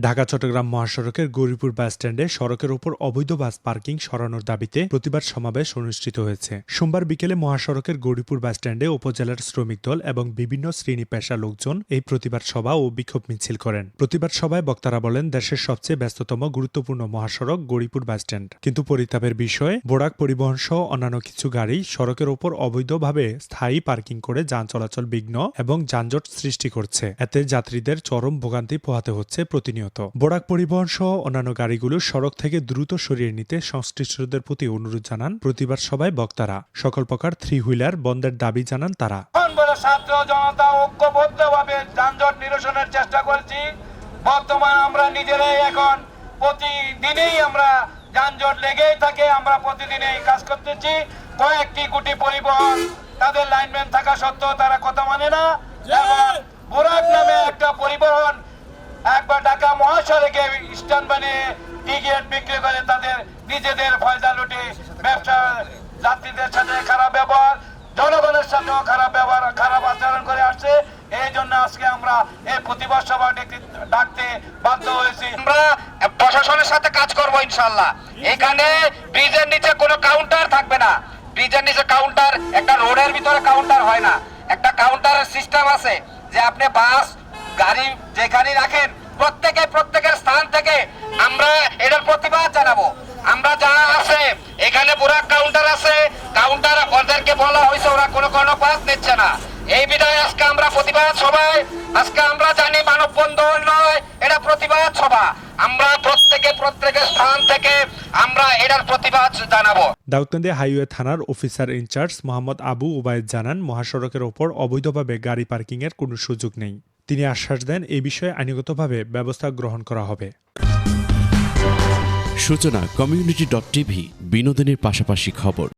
ঢাকা, চট্টগ্রাম মহাসড়কের গৌরীপুর বাস স্ট্যান্ডে সড়কের ওপর অবৈধ বাস পার্কিং সরানোর দাবিতে প্রতিবাদ সমাবেশ অনুষ্ঠিত হয়েছে। সোমবার বিকেলে মহাসড়কের গৌরীপুর বাস স্ট্যান্ডে উপজেলার শ্রমিক দল এবং বিভিন্ন শ্রেণি পেশা লোকজন এই প্রতিবাদ সভা ও বিক্ষোভ মিছিল করেন। প্রতিবাদ সভায় বক্তারা বলেন, দেশের সবচেয়ে ব্যস্ততম গুরুত্বপূর্ণ মহাসড়ক গৌরীপুর বাস স্ট্যান্ড। কিন্তু পরিতাপের বিষয়ে বোরাক পরিবহন সহ অন্যান্য কিছু গাড়ি সড়কের ওপর অবৈধভাবে স্থায়ী পার্কিং করে যান চলাচল বিঘ্ন এবং যানজট সৃষ্টি করছে। এতে যাত্রীদের চরম ভোগান্তি পোহাতে হচ্ছে প্রতিনিয়ত। বোরাক পরিবহন সহ অন্যান্য গাড়িগুলো সড়ক থেকে দ্রুত সরিয়ে নিতে সংশ্লিষ্টদের প্রতি অনুরোধ জানান প্রতিবাদ সভায় বক্তারা। সকল প্রকার থ্রি হুইলার বন্ধের দাবি জানান তারা। ছাত্র জনতা ঐক্যবদ্ধভাবে যানজট নিরসনের চেষ্টা করছি। বর্তমান আমরা নিজেরাই এখন প্রতিদিনেই আমরা যানজট লেগেই থাকে আমরা প্রতিদিনেই কাজ করতেছি। কয়েকটি গুটি পরিবহন তাদের লাইনম্যান থাকা সত্ত্বেও তারা কথা মানে না। এবং বোরাক নামে একটা পরিবহন একবার ঢাকা মহাসড়কে স্ট্যান্ড বানিয়ে টিকিট বিক্রি করে তাদের নিজেদের ফয়দা লুটে ব্যবসা, যাত্রীদের সাথে খারাপ ব্যবহার, জনগণের সাথেও খারাপ ব্যবহার, খারাপ আচরণ করে আসছে। এই জন্য আজকে আমরা এই প্রতিবাদ সভা ডেকে- ডাকতে বাধ্য হয়েছি। আমরা প্রশাসনের সাথে কাজ করব ইনশাল্লাহ এখানে ব্রিজের নিচে কোনো কাউন্টার থাকবে না। ব্রিজের নিচে কাউন্টার একটা রোডের ভিতরে কাউন্টার হয় না। একটা কাউন্টারের সিস্টেম আছে যে আপনি বাস গাড়ি যেখানে রাখেন প্রত্যেকে প্রত্যেকের স্থান থেকে আমরা এটার প্রতিবাদ জানাব। আমরা যা আছে, এখানে পুরা কাউন্টার আছে। কাউন্টার ওদেরকে বলা হয়েছে, ওরা কোনো কোনো পাস নিচ্ছে না। এই বিধায় আজকে আমরা প্রতিবাদ সবাই, আজকে আমরা জানি মানববন্ধন নয়, এটা প্রতিবাদ সভা। আমরা প্রত্যেকে প্রত্যেকের স্থান থেকে আমরা এটার প্রতিবাদ জানাব। দাউদকান্দি হাইওয়ে থানার officer in charge Mohammad Abu Obaid জানান, মহাসড়কের ওপর অবৈধভাবে গাড়ি পার্কিংয়ের কোনো সুযোগ নেই। তিনি আশ্বাস দেন, এ বিষয়ে আইনগতভাবে ব্যবস্থা গ্রহণ করা হবে। সূচনা কমিউনিটি ডট টিভি বিনোদনের পাশাপাশি খবর।